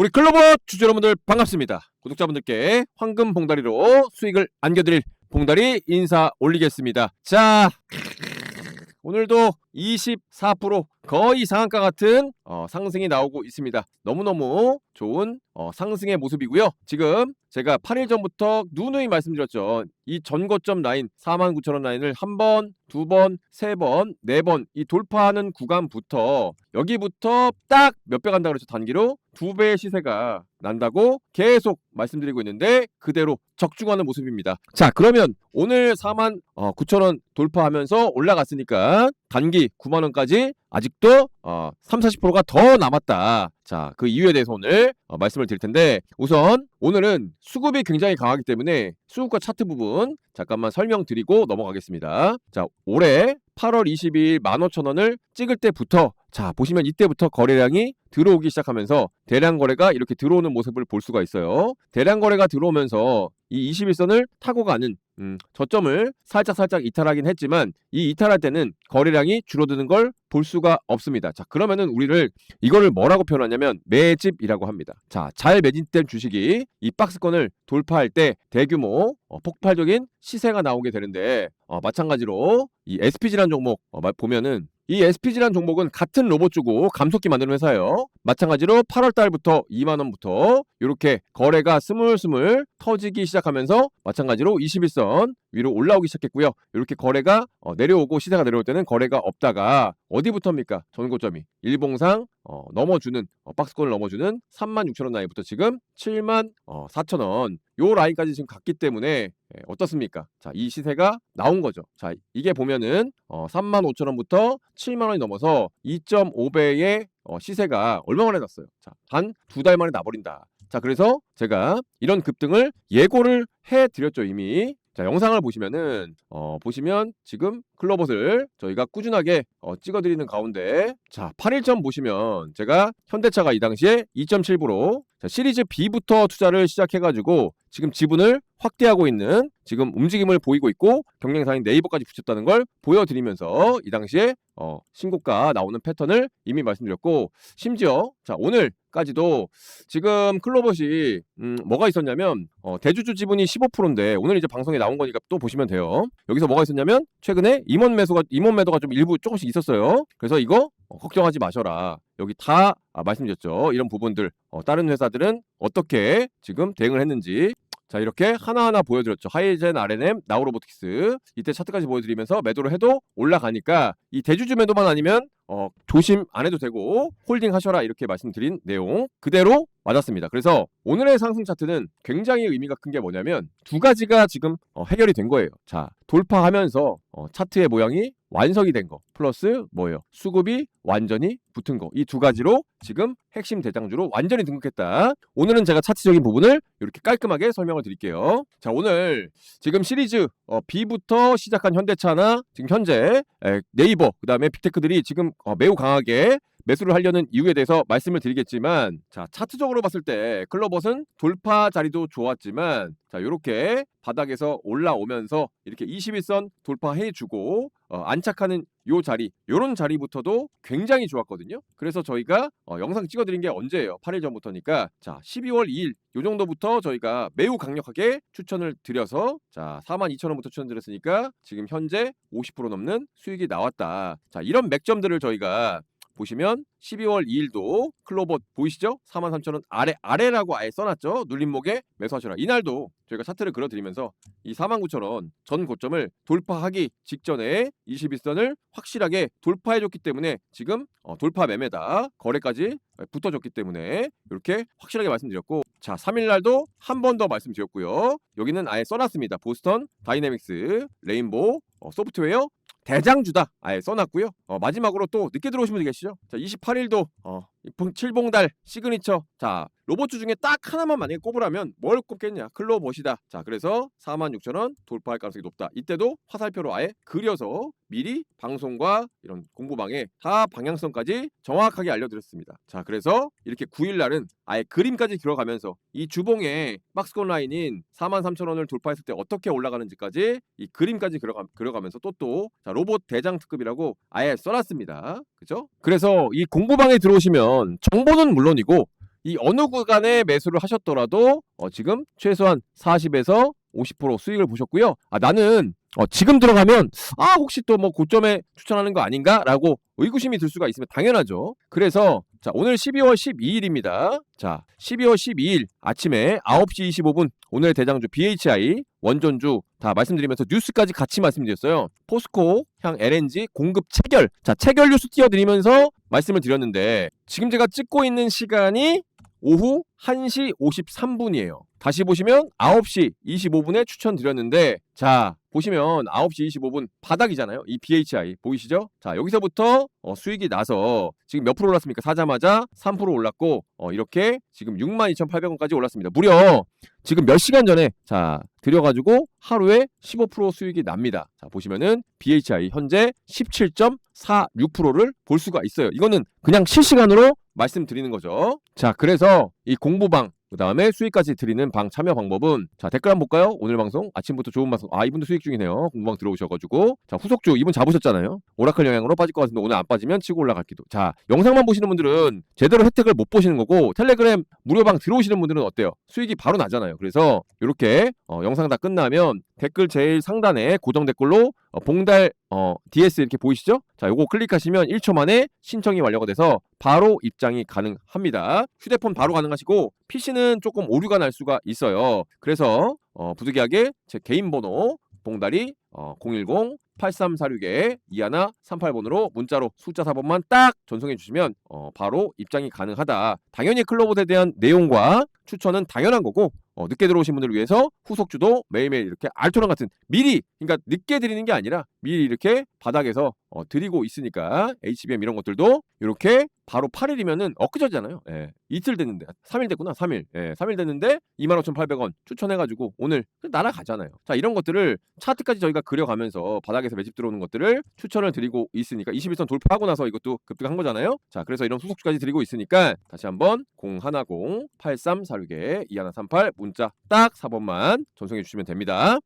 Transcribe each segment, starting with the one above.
우리 클로버 주주 여러분들 반갑습니다. 구독자분들께 황금 봉다리로 수익을 안겨드릴 봉다리 인사 올리겠습니다. 자, 오늘도 24% 거의 상한가 같은 어, 상승이 나오고 있습니다. 너무너무 좋은 어, 상승의 모습이고요. 지금 제가 8일 전부터 누누이 말씀드렸죠. 이 전고점 라인 49,000원 라인을 한 번, 두 번, 세 번, 네 번 이 돌파하는 구간부터 여기부터 딱 몇 배 간다 그랬죠. 단기로 두 배의 시세가 난다고 계속 말씀드리고 있는데 그대로 적중하는 모습입니다. 자, 그러면 오늘 4만 어, 9,000원 돌파하면서 올라갔으니까 단기 9만 원까지 아직도 어, 3, 40%가 더 남았다. 자, 그 이유에 대해서 오늘 어, 말씀을 드릴 텐데 우선 오늘은 수급이 굉장히 강하기 때문에 수급과 차트 부분 잠깐만 설명드리고 넘어가겠습니다. 자, 올해 8월 22일 15,000원을 찍을 때부터 자, 보시면 이때부터 거래량이 들어오기 시작하면서 대량 거래가 이렇게 들어오는 모습을 볼 수가 있어요. 대량 거래가 들어오면서 이 21선을 타고 가는 음, 저점을 살짝 살짝 이탈하긴 했지만 이 이탈할 때는 거래량이 줄어드는 걸 볼 수가 없습니다. 자, 그러면은 우리를 이거를 뭐라고 표현하냐면 매집이라고 합니다. 자, 잘 매진된 주식이 이 박스권을 돌파할 때 대규모 어, 폭발적인 시세가 나오게 되는데 어, 마찬가지로 이 SPG라는 종목 어, 마- 보면은 이 SPG라는 종목은 같은 로봇 주고 감속기 만드는 회사예요. 마찬가지로 8월 달부터 2만 원부터 이렇게 거래가 스물스물 터지기 시작하면서 마찬가지로 21선 위로 올라오기 시작했고요. 이렇게 거래가 어, 내려오고 시세가 내려올 때는 거래가 없다가 어디부터입니까? 전고점이 일봉상 어, 넘어주는 어, 박스권을 넘어주는 3만 6천 원 라인부터 지금 7만 어, 4천 원. 요 라인까지 지금 갔기 때문에 예, 어떻습니까? 자, 이 시세가 나온 거죠. 자, 이게 보면은 어, 3만 5천 원부터 7만 원이 넘어서 2.5배의 어, 시세가 얼마 만에 났어요? 자, 단 두 달 만에 나버린다. 자, 그래서 제가 이런 급등을 예고를 해 드렸죠, 이미. 자, 영상을 보시면은 어, 보시면 지금 클로봇을 저희가 꾸준하게 어, 찍어드리는 가운데 자, 8일 전 보시면 제가 현대차가 이 당시에 2.7% 자, 시리즈 B부터 투자를 시작해가지고 지금 지분을 확대하고 있는 지금 움직임을 보이고 있고 경쟁사인 네이버까지 붙였다는 걸 보여드리면서 이 당시에 어, 신고가 나오는 패턴을 이미 말씀드렸고 심지어 자 오늘 까지도 지금 클로봇이 음, 뭐가 있었냐면 어, 대주주 지분이 15%인데 오늘 이제 방송에 나온 거니까 또 보시면 돼요. 여기서 뭐가 있었냐면 최근에 임원 매수가 임원 매도가 좀 일부 조금씩 있었어요. 그래서 이거 어, 걱정하지 마셔라. 여기 다 아, 말씀드렸죠. 이런 부분들 어, 다른 회사들은 어떻게 지금 대응을 했는지 자 이렇게 하나하나 보여드렸죠. 하이젠 RNM, 나우로보틱스 이때 차트까지 보여드리면서 매도를 해도 올라가니까 이 대주주 매도만 아니면 어, 조심 안 해도 되고 홀딩 하셔라 이렇게 말씀드린 내용 그대로 맞았습니다. 그래서 오늘의 상승 차트는 굉장히 의미가 큰 게 뭐냐면 두 가지가 지금 어, 해결이 된 거예요. 자 돌파하면서 어, 차트의 모양이 완성이 된 거 플러스 뭐예요? 수급이 완전히 붙은 거 이 두 가지로 지금 핵심 대장주로 완전히 등극했다. 오늘은 제가 차트적인 부분을 이렇게 깔끔하게 설명을 드릴게요. 자 오늘 지금 시리즈 어, B부터 시작한 현대차나 지금 현재 에, 네이버 그 다음에 빅테크들이 지금 어, 매우 강하게 매수를 하려는 이유에 대해서 말씀을 드리겠지만 자 차트적으로 봤을 때 클로봇은 돌파 자리도 좋았지만 자 이렇게 바닥에서 올라오면서 이렇게 21선 돌파해주고 어, 안착하는 요 자리 요런 자리부터도 굉장히 좋았거든요. 그래서 저희가 어, 영상 찍어드린 게 언제예요? 8일 전부터니까. 자 12월 2일 요 정도부터 저희가 매우 강력하게 추천을 드려서 자 42,000원부터 추천드렸으니까 지금 현재 50% 넘는 수익이 나왔다. 자 이런 맥점들을 저희가 보시면 12월 2일도 클로봇 보이시죠? 43,000원 아래 아래라고 아예 써놨죠. 눌림목에 매수하셔라. 이날도 저희가 차트를 그려드리면서 이 49,000원 전 고점을 돌파하기 직전에 21선을 확실하게 돌파해줬기 때문에 지금 어, 돌파 매매다 거래까지 붙어줬기 때문에 이렇게 확실하게 말씀드렸고 자 3일날도 한 번 더 말씀드렸고요. 여기는 아예 써놨습니다. 보스턴 다이내믹스 레인보우 어, 소프트웨어 대장주다 아예 써놨고요. 어, 마지막으로 또 늦게 분이 계시죠? 자 28일도 어, 칠봉달 시그니처. 자 로봇주 중에 딱 하나만 만약에 꼽으라면 뭘 꼽겠냐? 클로봇이다. 자 그래서 46,000원 돌파할 가능성이 높다. 이때도 화살표로 아예 그려서 미리 방송과 이런 공부방에 다 방향성까지 정확하게 알려드렸습니다. 자 그래서 이렇게 9일날은 아예 그림까지 들어가면서 이 주봉에 박스권 라인인 43,000원을 돌파했을 때 어떻게 올라가는지까지 이 그림까지 그려가, 그려가면서 또 또 로봇 대장 특급이라고 아예 써놨습니다. 그죠? 그래서 이 공부방에 들어오시면 정보는 물론이고 이 어느 구간에 매수를 하셨더라도 어, 지금 최소한 40에서 50% 수익을 보셨고요. 아 나는 어, 지금 들어가면 아 혹시 또 뭐 고점에 추천하는 거 아닌가라고 의구심이 들 수가 있으면 당연하죠. 그래서 자 오늘 12월 12일입니다. 자 12월 12일 아침에 9시 25분 오늘 대장주 BHI 원전주 다 말씀드리면서 뉴스까지 같이 말씀드렸어요. 포스코 향 LNG 공급 체결 자 체결 뉴스 띄워드리면서 말씀을 드렸는데 지금 제가 찍고 있는 시간이 오후 1시 53분이에요. 다시 보시면 9시 25분에 추천드렸는데 자 보시면 9시 25분 바닥이잖아요. 이 BHI 보이시죠? 자 여기서부터 어, 수익이 나서 지금 몇 프로 올랐습니까? 사자마자 3% 올랐고 어, 이렇게 지금 62,800원까지 올랐습니다. 무려 지금 몇 시간 전에 자 들여가지고 하루에 15% 수익이 납니다. 자 보시면은 BHI 현재 17.46%를 볼 수가 있어요. 이거는 그냥 실시간으로 말씀드리는 거죠. 자 그래서 이 공부방 그 다음에 수익까지 드리는 방 참여 방법은 자 댓글 한번 볼까요? 오늘 방송? 아침부터 좋은 방송. 아 이분도 수익 중이네요. 공부방 들어오셔가지고. 자 후속주 이분 잡으셨잖아요. 오라클 영향으로 빠질 것 같은데 오늘 안 빠지면 치고 올라갈기도. 자 영상만 보시는 분들은 제대로 혜택을 못 보시는 거고 텔레그램 무료방 들어오시는 분들은 어때요? 수익이 바로 나잖아요. 그래서 이렇게 어, 영상 다 끝나면 댓글 제일 상단에 고정 댓글로 어, 봉달 어, DS 이렇게 보이시죠? 자, 요거 클릭하시면 1초 만에 신청이 완료가 돼서 바로 입장이 가능합니다. 휴대폰 바로 가능하시고 PC는 조금 오류가 날 수가 있어요. 그래서 어, 부득이하게 제 개인 번호 봉다리 어, 010 8346에 21 38번으로 문자로 숫자 4번만 딱 전송해 주시면 어, 바로 입장이 가능하다. 당연히 클로봇에 대한 내용과 추천은 당연한 거고 어, 늦게 들어오신 분들을 위해서 후속주도 매일매일 이렇게 알토란 같은 미리 그러니까 늦게 드리는 게 아니라 미리 이렇게 바닥에서 어, 드리고 있으니까 HBM 이런 것들도 이렇게 바로 8일이면은 엊그저잖아요. 예. 이틀 됐는데 3일 됐구나. 3일. 예. 3일 됐는데 25,800원 추천해 가지고 오늘 날아가잖아요. 자 이런 것들을 차트까지 저희가 그려 가면서 바닥에서 매집 들어오는 것들을 추천을 드리고 있으니까 21선 돌파하고 나서 이것도 급등한 거잖아요. 자 그래서 이런 후속주까지 드리고 있으니까 다시 한번 010 8346에 2138 문자 딱 4번만 전송해 주시면 됩니다.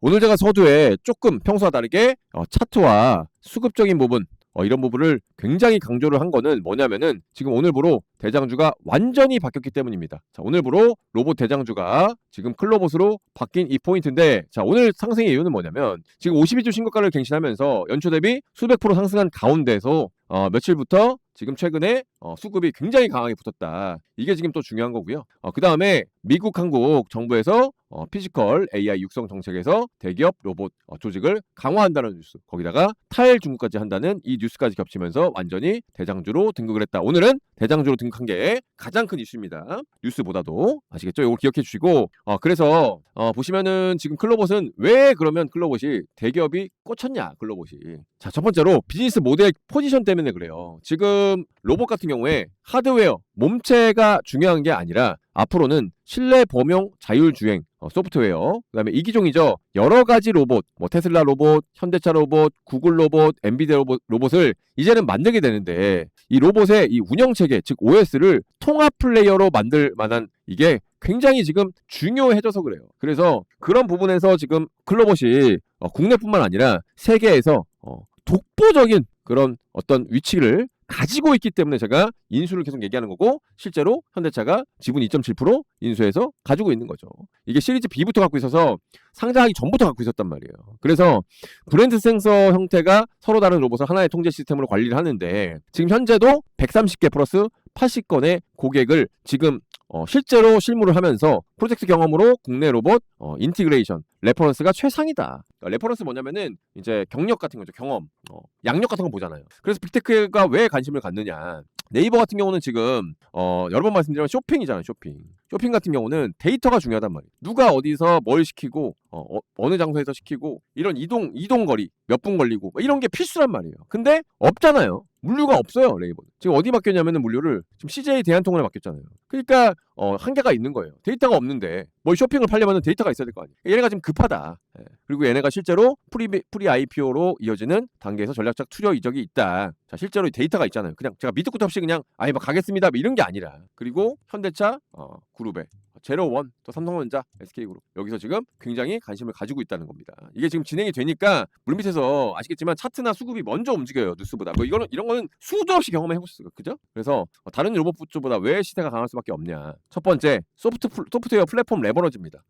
오늘 제가 서두에 조금 평소와 다르게 어, 차트와 수급적인 부분 어, 이런 부분을 굉장히 강조를 한 거는 뭐냐면은 지금 오늘부로 대장주가 완전히 바뀌었기 때문입니다. 자, 오늘부로 로봇 대장주가 지금 클로봇으로 바뀐 이 포인트인데 자, 오늘 상승의 이유는 뭐냐면 지금 52주 신고가를 갱신하면서 연초 대비 수백 프로 상승한 가운데서 어, 며칠부터 지금 최근에 어, 수급이 굉장히 강하게 붙었다. 이게 지금 또 중요한 거고요. 어, 그 다음에 미국, 한국 정부에서 어, 피지컬 AI 육성 정책에서 대기업 로봇 어, 조직을 강화한다는 뉴스. 거기다가 타일 중국까지 한다는 이 뉴스까지 겹치면서 완전히 대장주로 등극을 했다. 오늘은 대장주로 등극한 게 가장 큰 이슈입니다. 뉴스보다도 아시겠죠? 이걸 기억해 주시고 어, 그래서 어, 보시면은 지금 클로봇은 왜 그러면 클로봇이 대기업이 꽂혔냐? 클로봇이 자 첫 번째로 비즈니스 모델 포지션 때문에 그래요. 지금 로봇 같은 경우에 하드웨어 몸체가 중요한 게 아니라 앞으로는 실내 범용 자율주행 어, 소프트웨어 그다음에 이기종이죠 여러 가지 로봇 뭐 테슬라 로봇 현대차 로봇 구글 로봇 엔비디아 로봇, 로봇을 이제는 만들게 되는데 이 로봇의 이 운영 체계 즉 OS를 통합 플레이어로 만들 만한 이게 굉장히 지금 중요해져서 그래요. 그래서 그런 부분에서 지금 클로봇이 어, 국내뿐만 아니라 세계에서 어, 독보적인 그런 어떤 위치를 가지고 있기 때문에 제가 인수를 계속 얘기하는 거고 실제로 현대차가 지분 2.7% 인수해서 가지고 있는 거죠. 이게 시리즈 B부터 갖고 있어서 상장하기 전부터 갖고 있었단 말이에요. 그래서 브랜드 센서 형태가 서로 다른 로봇을 하나의 통제 시스템으로 관리를 하는데 지금 현재도 130개 플러스 80건의 고객을 지금 어, 실제로 실무를 하면서 프로젝트 경험으로 국내 로봇 어, 인티그레이션 레퍼런스가 최상이다. 그러니까 레퍼런스 뭐냐면은 이제 경력 같은 거죠. 경험, 어, 양력 같은 거 보잖아요. 그래서 빅테크가 왜 관심을 갖느냐? 네이버 같은 경우는 지금 어, 여러 번 말씀드리면 쇼핑이잖아요. 쇼핑. 쇼핑 같은 경우는 데이터가 중요하단 말이에요. 누가 어디서 뭘 시키고 어, 느 장소에서 시키고 이런 이동 이동 거리 몇 분 걸리고 뭐 이런 게 필수란 말이에요. 근데 없잖아요. 물류가 없어요 레이버 지금 어디 맡겼냐면은 물류를 지금 CJ 대한통운에 맡겼잖아요. 그러니까 어, 한계가 있는 거예요. 데이터가 없는데 뭘 쇼핑을 팔려면 데이터가 있어야 될 거 아니에요. 얘네가 지금 급하다. 예. 그리고 얘네가 실제로 프리, 프리 IPO로 이어지는 단계에서 전략적 투자 이적이 있다. 자 실제로 데이터가 있잖아요. 그냥 제가 끝도 없이 그냥 아예 뭐 가겠습니다. 뭐 이런 게 아니라. 그리고 현대차 어, 그룹에 제로원, 또 삼성전자, SK그룹 여기서 지금 굉장히 관심을 가지고 있다는 겁니다. 이게 지금 진행이 되니까 물밑에서 아시겠지만 차트나 수급이 먼저 움직여요 뉴스보다. 뭐 이거는 이런 거는 수도 없이 경험해 보셨어요, 그죠? 그래서 어, 다른 로봇 부츠보다 왜 시세가 강할 수밖에 없냐? 첫 번째 소프트 플- 소프트웨어 플랫폼 레버러지입니다.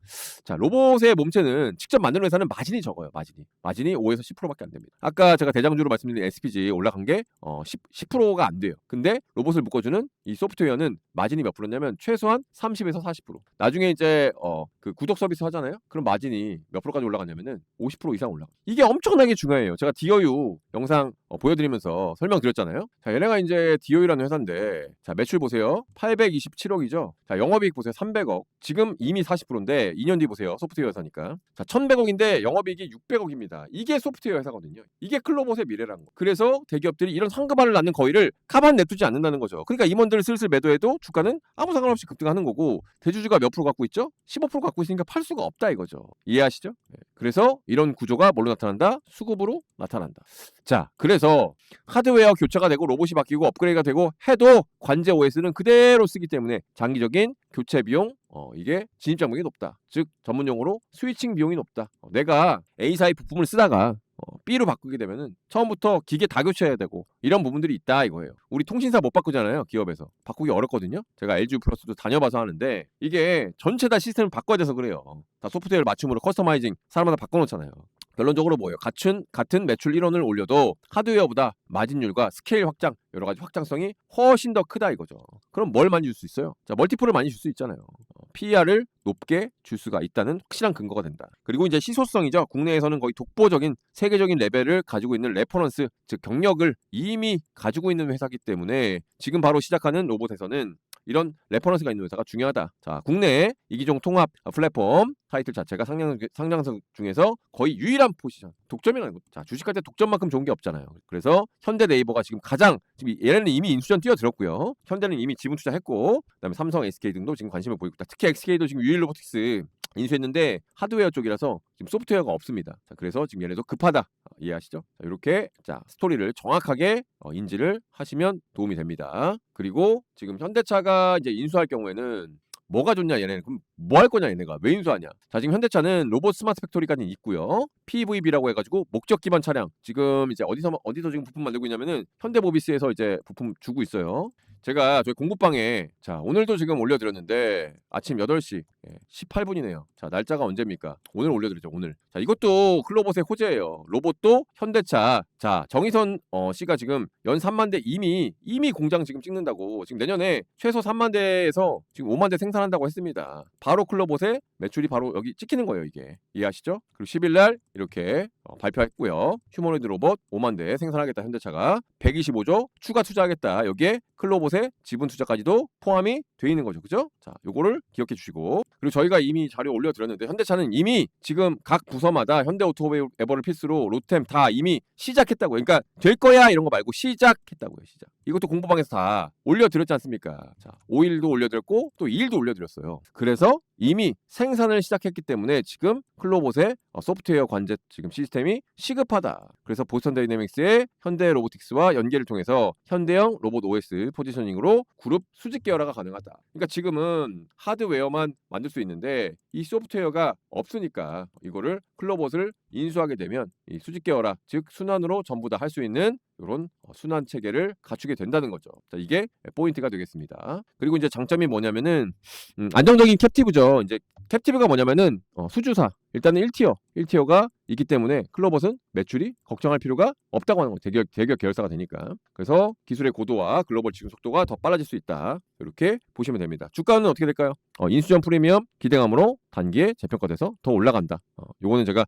자 로봇의 몸체는 직접 만드는 회사는 마진이 적어요, 마진이 마진이 5에서 10%밖에 안 됩니다. 아까 제가 대장주로 말씀드린 SPG 올라간 게 어, 10, 10%가 안 돼요. 근데 로봇을 묶어주는 이 소프트웨어는 마진이 몇 프로냐면 최소한 30에서 40%. 나중에 이제 어, 그 구독 서비스 하잖아요. 그럼 마진이 몇 프로까지 올라가냐면은 50% 이상 올라가. 이게 엄청나게 중요해요. 제가 디어유 영상 어, 보여드리면서 설명드렸잖아요. 자, 얘네가 이제 디어유라는 회사인데 자 매출 보세요. 827억이죠. 자 영업이익 보세요. 300억. 지금 이미 40%인데 2년 뒤 보세요. 소프트웨어 회사니까. 자 1,100억인데 영업이익이 600억입니다. 이게 소프트웨어 회사거든요. 이게 클로봇의 미래라는 거. 그래서 대기업들이 이런 상급화를 낳는 거의를 가만 냅두지 않는다는 거죠. 그러니까 임원들을 슬슬 매도해도 주가는 아무 상관없이 급등하는 거고 대주 주가 몇 프로 갖고 있죠? 15% 갖고 있으니까 팔 수가 없다 이거죠. 이해하시죠? 네. 그래서 이런 구조가 뭘로 나타난다? 수급으로 나타난다. 자, 그래서 하드웨어 교체가 되고 로봇이 바뀌고 업그레이드가 되고 해도 관제 OS는 그대로 쓰기 때문에 장기적인 교체 비용 어, 이게 진입 장벽이 높다. 즉 전문 용어로 스위칭 비용이 높다. 어, 내가 A사의 부품을 쓰다가 어, B로 바꾸게 되면은 처음부터 기계 다 교체해야 되고 이런 부분들이 있다 이거예요. 우리 통신사 못 바꾸잖아요 기업에서 바꾸기 어렵거든요. 제가 LG 플러스도 다녀봐서 하는데 이게 전체 다 시스템을 바꿔야 돼서 그래요. 다 소프트웨어를 맞춤으로 커스터마이징 사람마다 바꿔놓잖아요. 결론적으로 뭐예요? 같은 같은 매출 1원을 올려도 하드웨어보다 마진율과 스케일 확장 여러 가지 확장성이 훨씬 더 크다 이거죠. 그럼 뭘 많이 줄 수 있어요? 자 멀티플을 많이 줄 수 있잖아요. 어, PER을 높게 줄 수가 있다는 확실한 근거가 된다. 그리고 이제 시소성이죠. 국내에서는 거의 독보적인 세계적인 레벨을 가지고 있는 레퍼런스 즉 경력을 이미 가지고 있는 회사기 때문에 지금 바로 시작하는 로봇에서는 이런 레퍼런스가 있는 회사가 중요하다. 자, 국내 이기종 통합 플랫폼 타이틀 자체가 상장 상장성 중에서 거의 유일한 포지션. 독점이라는 거. 자, 주식할 때 독점만큼 좋은 게 없잖아요. 그래서 현대 네이버가 지금 가장 지금 얘네는 이미 인수전 뛰어들었고요. 현대는 이미 지분 투자했고, 그다음에 삼성, SK 등도 지금 관심을 보이고 있다. 특히 XK도 지금 유일 로보틱스 인수했는데 하드웨어 쪽이라서 지금 소프트웨어가 없습니다. 자, 그래서 지금 얘네도 급하다. 어, 이해하시죠? 자, 이렇게 자 스토리를 정확하게 어, 인지를 하시면 도움이 됩니다. 그리고 지금 현대차가 이제 인수할 경우에는 뭐가 좋냐 얘네는 그럼 뭐 할 거냐 얘네가 왜 인수하냐 자 지금 현대차는 로봇 스마트 팩토리까지 있고요 PVB라고 해가지고 목적 기반 차량 지금 이제 어디서 어디서 지금 부품 만들고 있냐면은 현대모비스에서 이제 부품 주고 있어요 제가 저희 공부방에 자 오늘도 지금 올려드렸는데 아침 8시 18분이네요. 자 날짜가 언제입니까? 오늘 올려드렸죠 오늘. 자 이것도 클로봇의 호재예요. 로봇도 현대차. 자 정의선 어, 씨가 지금 연 3만 대 이미 이미 공장 지금 찍는다고. 지금 내년에 최소 3만 대에서 지금 5만 대 생산한다고 했습니다. 바로 클로봇의 매출이 바로 여기 찍히는 거예요 이게 이해하시죠 그리고 10일 날 이렇게 어, 발표했고요 휴머노이드 로봇 5만 대 생산하겠다 현대차가 125조 추가 투자하겠다 여기에 클로봇의 지분 투자까지도 포함이 돼 있는 거죠. 그죠? 자, 요거를 기억해 주시고. 그리고 저희가 이미 자료 올려 드렸는데 현대차는 이미 지금 각 부서마다 현대 오토에버를 필수로 로템 다 이미 시작했다고요. 그러니까 될 거야 이런 거 말고 시작했다고요. 시작. 이것도 공부방에서 다 올려 드렸지 않습니까? 자, 5일도 올려 드렸고 또 2일도 올려 드렸어요. 그래서 이미 생산을 시작했기 때문에 지금 클로봇의 어, 소프트웨어 관제 지금 시스템이 시급하다. 그래서 보스턴 다이내믹스의 현대 로보틱스와 연계를 통해서 현대형 로봇 OS 포지셔닝으로 그룹 수직 계열화가 가능하다. 그러니까 지금은 하드웨어만 만들 수 있는데 이 소프트웨어가 없으니까 이거를 클로봇을 인수하게 되면 이 수직 계열화 즉 순환으로 전부 다 할 수 있는 이런 어, 순환 체계를 갖추게 된다는 거죠. 자, 이게 포인트가 되겠습니다. 그리고 이제 장점이 뭐냐면은 음, 안정적인 캡티브죠. 이제 캡티브가 뭐냐면은 어, 수주사 일단은 1티어 1티어가 있기 때문에 클로봇은 매출이 걱정할 필요가 없다고 하는 거예요. 대기업, 대기업 계열사가 되니까. 그래서 기술의 고도와 글로벌 지금 속도가 더 빨라질 수 있다. 이렇게 보시면 됩니다. 주가는 어떻게 될까요? 어, 인수전 프리미엄 기대감으로 단기에 재평가돼서 더 올라간다. 어, 요거는 제가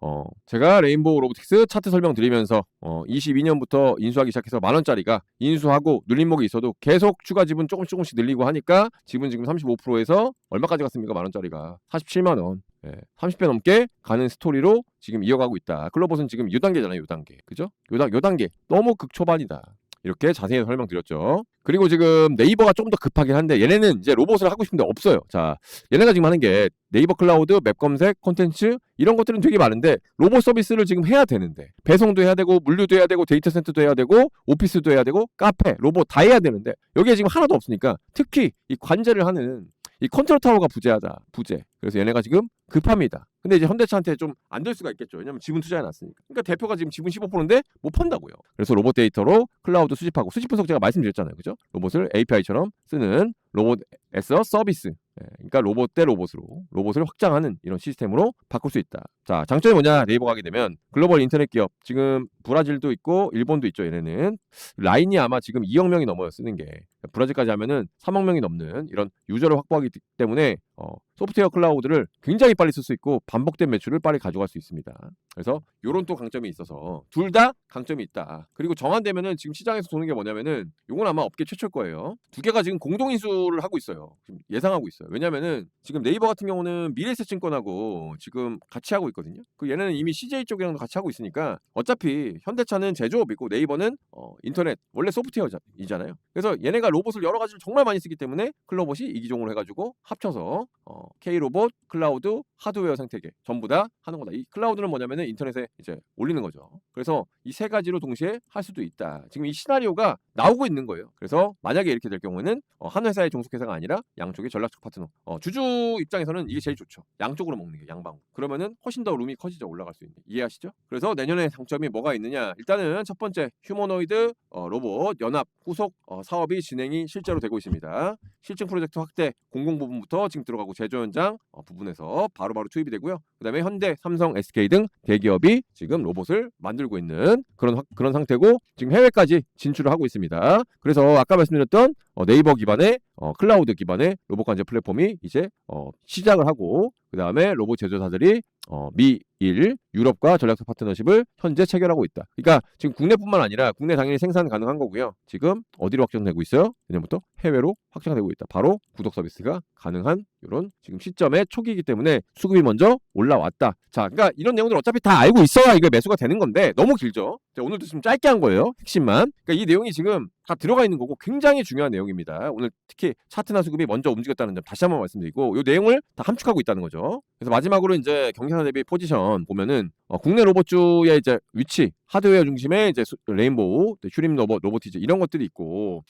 어, 제가 레인보우 로보틱스 차트 설명 드리면서 어, 22년부터 인수하기 시작해서 만 원짜리가 인수하고 눌림목이 있어도 계속 추가 지분 조금씩 조금씩 늘리고 하니까 지분 지금 35%에서 얼마까지 갔습니까? 만 원짜리가 47만 원. 예, 30배 넘게 가는 스토리로 지금 이어가고 있다. 클로봇은 지금 요 단계잖아요, 요 단계. 그죠? 요, 단- 요 단계. 너무 극초반이다. 이렇게 자세히 설명드렸죠. 그리고 지금 네이버가 좀 더 급하긴 한데 얘네는 이제 로봇을 하고 싶은데 없어요. 자, 얘네가 지금 하는 게 네이버 클라우드, 맵 검색, 콘텐츠 이런 것들은 되게 많은데 로봇 서비스를 지금 해야 되는데 배송도 해야 되고 물류도 해야 되고 데이터 센터도 해야 되고 오피스도 해야 되고 카페, 로봇 다 해야 되는데 여기에 지금 하나도 없으니까 특히 이 관제를 하는 이 컨트롤 타워가 부재하다. 부재. 그래서 얘네가 지금 급합니다. 근데 이제 현대차한테 좀 안 될 수가 있겠죠. 왜냐면 지분 투자해 놨으니까. 그러니까 대표가 지금 지분 15%인데 못 판다고요. 그래서 로봇 데이터로 클라우드 수집하고 수집 분석 제가 말씀드렸잖아요. 그죠? 로봇을 API처럼 쓰는 로봇 에서 서비스. 예, 그러니까 로봇 대 로봇으로 로봇을 확장하는 이런 시스템으로 바꿀 수 있다. 자, 장점이 뭐냐? 네이버 가게 되면 글로벌 인터넷 기업 지금 브라질도 있고 일본도 있죠. 얘네는 라인이 아마 지금 2억 명이 넘어요 쓰는 게 브라질까지 하면은 3억 명이 넘는 이런 유저를 확보하기 때문에 어, 소프트웨어 클라우드를 굉장히 빨리 쓸 수 있고 반복된 매출을 빨리 가져갈 수 있습니다. 그래서 요런 또 강점이 있어서 둘 다 강점이 있다. 그리고 정한되면은 지금 시장에서 도는 게 뭐냐면은 요건 아마 업계 최초일 거예요. 두 개가 지금 공동 인수를 하고 있어요. 지금 예상하고 있어요. 왜냐면은 지금 네이버 같은 경우는 미래에셋증권하고 지금 같이 하고 있거든요. 그 얘네는 이미 CJ 쪽이랑도 같이 하고 있으니까 어차피 현대차는 제조업이고 네이버는 어, 인터넷 원래 소프트웨어이잖아요. 그래서 얘네가 로봇을 여러 가지를 정말 많이 쓰기 때문에 클로봇이 이기종으로 해가지고 합쳐서 어, K로봇, 클라우드, 하드웨어 생태계 전부 다 하는 거다. 이 클라우드는 뭐냐면은 인터넷에 이제 올리는 거죠. 그래서 이 세 가지로 동시에 할 수도 있다. 지금 이 시나리오가 나오고 있는 거예요. 그래서 만약에 이렇게 될 경우에는 어, 한 회사의 종속회사가 아니라 양쪽의 전략적 파트너. 어, 주주 입장에서는 이게 제일 좋죠. 양쪽으로 먹는 게 양방. 그러면은 훨씬 더 룸이 커지죠. 올라갈 수 있는. 이해하시죠? 그래서 내년에 장점이 뭐가 있 느냐? 일단은 첫 번째 휴머노이드 어, 로봇 연합 후속 어, 사업이 진행이 실제로 되고 있습니다. 실증 프로젝트 확대 공공 부분부터 지금 들어가고 제조 현장 어, 부분에서 바로바로 투입이 되고요. 그다음에 현대, 삼성, SK 등 대기업이 지금 로봇을 만들고 있는 그런 확- 그런 상태고 지금 해외까지 진출을 하고 있습니다. 그래서 아까 말씀드렸던 어, 네이버 기반의 어, 클라우드 기반의 로봇 관제 플랫폼이 이제 어, 시작을 하고 그 다음에 로봇 제조사들이 어, 미일, 유럽과 전략적 파트너십을 현재 체결하고 있다. 그러니까 지금 국내뿐만 아니라 국내 당연히 생산 가능한 거고요. 지금 어디로 확정되고 있어요? 내년부터 해외로 확장되고 있다. 바로 구독 서비스가 가능한 이런 지금 시점의 초기이기 때문에 수급이 먼저 올라왔다. 자, 그러니까 이런 내용들 어차피 다 알고 있어야 이게 매수가 되는 건데 너무 길죠. 자, 오늘도 좀 짧게 한 거예요. 핵심만. 그러니까 이 내용이 지금 다 들어가 있는 거고 굉장히 중요한 내용입니다. 오늘 특히 차트나 수급이 먼저 움직였다는 점 다시 한번 말씀드리고 이 내용을 다 함축하고 있다는 거죠. 그래서 마지막으로 이제 경쟁사 대비 포지션 보면은 어, 국내 로봇주의 이제 위치 하드웨어 중심의 이제 수- 레인보우, 또 휴림 로봇, 로보티즈 이런 것들이 있고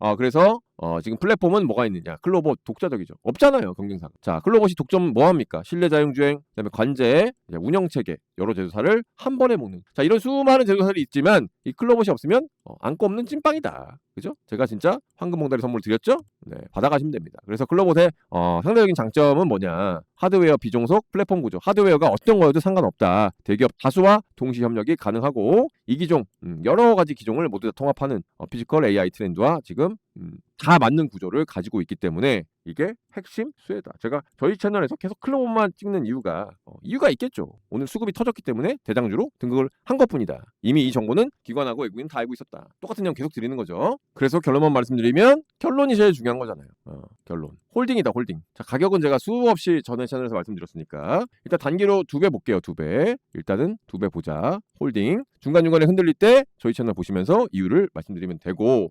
어, 그래서 어, 지금 플랫폼은 뭐가 있느냐? 클로봇 독자적이죠. 없잖아요, 경쟁사가. 자, 클로봇이 독점 뭐 합니까? 실내 자율주행, 그다음에 관제, 운영 체계, 여러 제조사를 한 번에 먹는. 자, 이런 수많은 제조사들이 있지만 이 클로봇이 없으면 어, 안고 없는 찐빵이다. 그죠? 제가 진짜 황금 봉다리 선물 드렸죠? 네, 받아가시면 됩니다. 그래서 클로봇의 어, 상대적인 장점은 뭐냐? 하드웨어 비종속 플랫폼 구조. 하드웨어가 어떤 거여도 상관없다. 대기업 다수와 동시 협력이 가능하고 이 기종 음, 여러 가지 기종을 모두 다 통합하는 어, 피지컬 AI 트렌드와 지금 음, 다 맞는 구조를 가지고 있기 때문에 이게 핵심 수혜다. 제가 저희 채널에서 계속 클로봇만 찍는 이유가 어, 이유가 있겠죠. 오늘 수급이 터졌기 때문에 대장주로 등극을 한 것뿐이다. 이미 이 정보는 기관하고 외국인 다 알고 있었다. 똑같은 내용 계속 드리는 거죠. 그래서 결론만 말씀드리면 결론이 제일 중요한 거잖아요. 어, 결론. 홀딩이다 홀딩. 자 가격은 제가 수없이 전에 채널에서 말씀드렸으니까 일단 단기로 두 배 볼게요. 두 배. 일단은 두 배 보자. 홀딩. 중간 중간 에 흔들릴 때 저희 채널 보시면서 이유를 말씀드리면 되고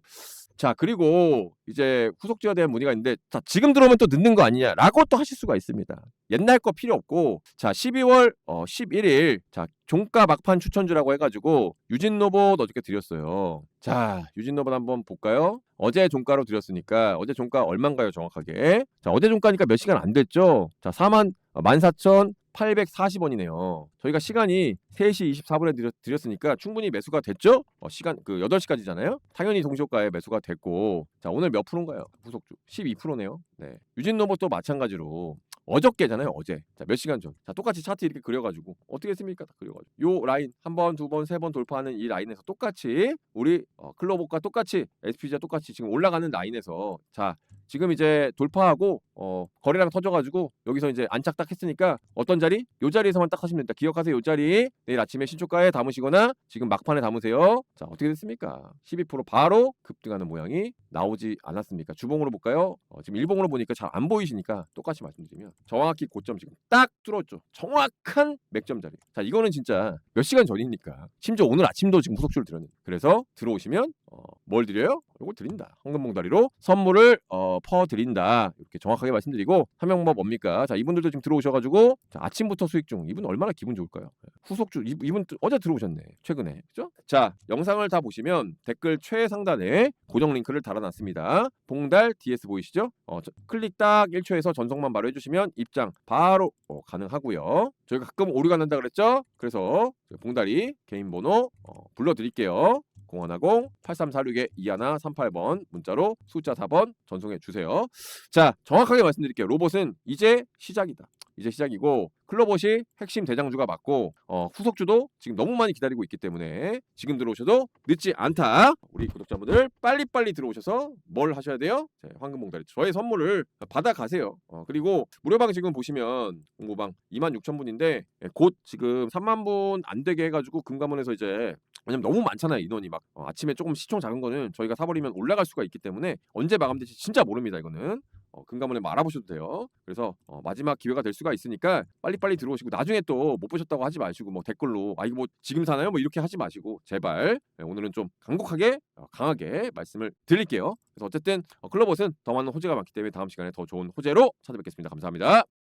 자 그리고 이제 후속주에 대한 문의가 있는데 자 지금 들어오면 또 늦는 거 아니냐라고 또 하실 수가 있습니다. 옛날 거 필요 없고 자 12월 어, 11일 자 종가 막판 추천주라고 해가지고 유진 로봇 어저께 드렸어요. 자 유진 로봇 한번 볼까요? 어제 종가로 드렸으니까 어제 종가 얼마인가요 정확하게? 자 어제 종가니까 몇 시간 안 됐죠? 자 4만 14,000 840원이네요. 저희가 시간이 3시 24분에 드렸, 드렸 으니까 충분히 매수가 됐죠? 어, 시간 그 8시까지잖아요. 당연히 동시효과에 매수가 됐고 자 오늘 몇 프로인가요? 후속주 12%네요. 네. 유진 로봇도 마찬가지로 어저께잖아요 어제 자 몇 시간 전자 똑같이 차트 이렇게 그려가지고 어떻게 했습니까 다 그려가지고 요 라인 한 번 두 번 세 번 돌파하는 이 라인에서 똑같이 우리 어, 클로봇과 똑같이 SPG와 똑같이 지금 올라가는 라인에서 자 지금 이제 돌파하고 어, 거래량 터져가지고 여기서 이제 안착 딱 했으니까 어떤 자리? 요 자리에서만 딱 하시면 됩니다. 기억하세요. 요 자리 내일 아침에 신초가에 담으시거나 지금 막판에 담으세요. 자 어떻게 됐습니까? 12% 바로 급등하는 모양이 나오지 않았습니까? 주봉으로 볼까요? 어, 지금 일봉으로 보니까 잘 안 보이시니까 똑같이 말씀드리면 정확히 고점 지금 딱 뚫었죠. 정확한 맥점 자리. 자 이거는 진짜 몇 시간 전이니까 심지어 오늘 아침도 지금 후속주를 들었는데 그래서 들어오시면 어, 어, 뭘 드려요? 이걸 드린다. 황금봉다리로 선물을 어, 퍼 드린다. 이렇게 정확하게 말씀드리고 한명법 뭡니까? 자 이분들도 지금 들어오셔가지고 자, 아침부터 수익 중. 이분 얼마나 기분 좋을까요? 예, 후속주 이- 이분 또 어제 들어오셨네. 최근에 그죠? 자 영상을 다 보시면 댓글 최상단에 고정 링크를 달아놨습니다. 봉달 DS 보이시죠? 어, 저- 클릭 딱 1초에서 전송만 바로 해주시면 입장 바로 어, 가능하고요. 저희가 가끔 오류가 난다 그랬죠? 그래서 봉다리 개인 번호 어, 불러드릴게요. 010 8346에 21 38번 문자로 숫자 4번 전송해 주세요. 자, 정확하게 말씀드릴게요. 로봇은 이제 시작이다. 이제 시작이고 클로봇이 핵심 대장주가 맞고 어, 후속주도 지금 너무 많이 기다리고 있기 때문에 지금 들어오셔도 늦지 않다. 우리 구독자분들 빨리빨리 들어오셔서 뭘 하셔야 돼요? 네, 황금봉다리 저의 선물을 받아 가세요. 어, 그리고 무료방 지금 보시면 공고방 26,000분인데 곧 지금 3만 분 안 되게 해가지고 금감원에서 이제 왜냐면 너무 많잖아요 인원이 막. 어, 아침에 조금 시총 작은 거는 저희가 사버리면 올라갈 수가 있기 때문에 언제 마감될지 진짜 모릅니다 이거는. 어, 금감원에 뭐 알아보셔도 돼요. 그래서 어, 마지막 기회가 될 수가 있으니까 빨리빨리 들어오시고 나중에 또 못 보셨다고 하지 마시고 뭐 댓글로 아 이거 뭐 지금 사나요? 뭐 이렇게 하지 마시고 제발. 네, 오늘은 좀 강곡하게 어, 강하게 말씀을 드릴게요. 그래서 어쨌든 어, 클로봇은 더 많은 호재가 많기 때문에 다음 시간에 더 좋은 호재로 찾아뵙겠습니다. 감사합니다